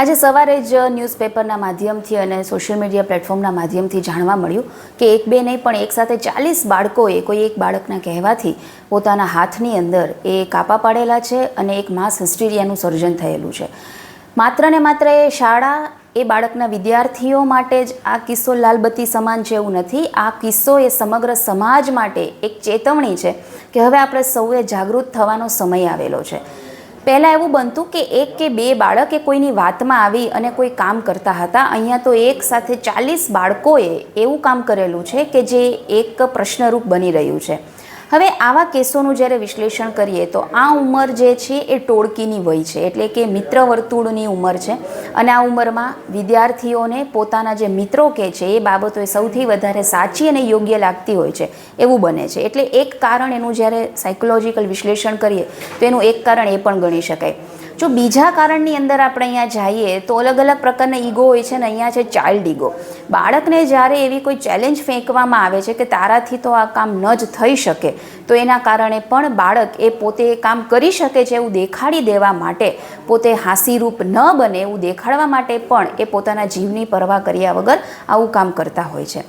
આજે સવારે જ ન્યૂઝપેપરના માધ્યમથી અને સોશિયલ મીડિયા પ્લેટફોર્મના માધ્યમથી જાણવા મળ્યું કે એક બે નહીં પણ એક સાથે ચાલીસ બાળકોએ કોઈ એક બાળકના કહેવાથી પોતાના હાથની અંદર એ કાપા પાડેલા છે અને એક માસ હિસ્ટીરિયાનું સર્જન થયેલું છે. માત્ર ને માત્ર એ શાળા એ બાળકના વિદ્યાર્થીઓ માટે જ આ કિસ્સો લાલબત્તી સમાન છે એવું નથી. આ કિસ્સો એ સમગ્ર સમાજ માટે એક ચેતવણી છે કે હવે આપણે સૌએ જાગૃત થવાનો સમય આવેલો છે. પહેલાં એવું બનતું કે એક કે બે બાળક એ કોઈની વાતમાં આવી અને કોઈ કામ કરતા હતા. અહીંયા તો એક સાથે ચાલીસ બાળકોએ એવું કામ કરેલું છે કે જે એક પ્રશ્નરૂપ બની રહ્યું છે. હવે આવા કેસોનું જ્યારે વિશ્લેષણ કરીએ તો આ ઉંમર જે છે એ ટોળકીની વય છે. એટલે કે મિત્ર વર્તુળની ઉંમર છે. અને આ ઉંમરમાં વિદ્યાર્થીઓને પોતાના જે મિત્રો કે છે એ બાબતો એ સૌથી વધારે સાચી અને યોગ્ય લાગતી હોય છે. એવું બને છે. એટલે એક કારણ એનું જ્યારે સાયકોલોજીકલ વિશ્લેષણ કરીએ તો એનું એક કારણ એ પણ ગણી શકાય. જો બીજા કારણની અંદર આપણે અહીંયા જઈએ તો અલગ અલગ પ્રકારના ઈગો હોય છે ને અહીંયા છે ચાઇલ્ડ ઈગો. બાળકને જ્યારે એવી કોઈ ચેલેન્જ ફેંકવામાં આવે છે કે તારાથી તો આ કામ ન જ થઈ શકે, તો એના કારણે પણ બાળક એ પોતે કામ કરી શકે છે એવું દેખાડી દેવા માટે, પોતે હાસીરૂપ ન બને એવું દેખાડવા માટે પણ એ પોતાના જીવની પરવા કર્યા વગર આવું કામ કરતા હોય છે.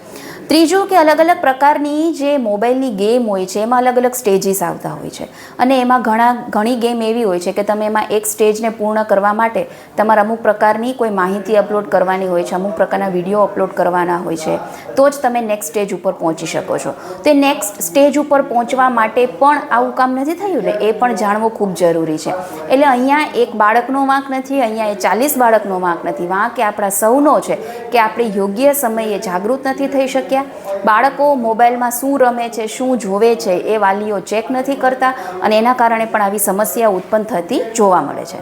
ત્રીજું કે અલગ અલગ પ્રકારની જે મોબાઈલની ગેમ હોય છે, એમાં અલગ અલગ સ્ટેજીસ આવતા હોય છે. અને એમાં ઘણા ઘણી ગેમ એવી હોય છે કે તમે એમાં એક સ્ટેજને પૂર્ણ કરવા માટે તમારે અમુક પ્રકારની કોઈ માહિતી અપલોડ કરવાની હોય છે, અમુક પ્રકારના વીડિયો અપલોડ કરવાના હોય છે, તો જ તમે નેક્સ્ટ સ્ટેજ ઉપર પહોંચી શકો છો. તે નેક્સ્ટ સ્ટેજ ઉપર પહોંચવા માટે પણ આવું કામ નથી થયું ને એ પણ જાણવું ખૂબ જરૂરી છે. એટલે અહીંયા એક બાળકનો વાંક નથી, અહીંયા એ ચાલીસ બાળકનો વાંક નથી. વાંક એ આપણા સૌનો છે. કે આપણે યોગ્ય સમયે જાગૃત નથી થઈ શક્યા? બાળકો મોબાઈલમાં શું રમે છે, શું જોવે છે એ વાલીઓ ચેક નથી કરતા અને એના કારણે પણ આવી સમસ્યા ઉત્પન્ન થતી જોવા મળે છે.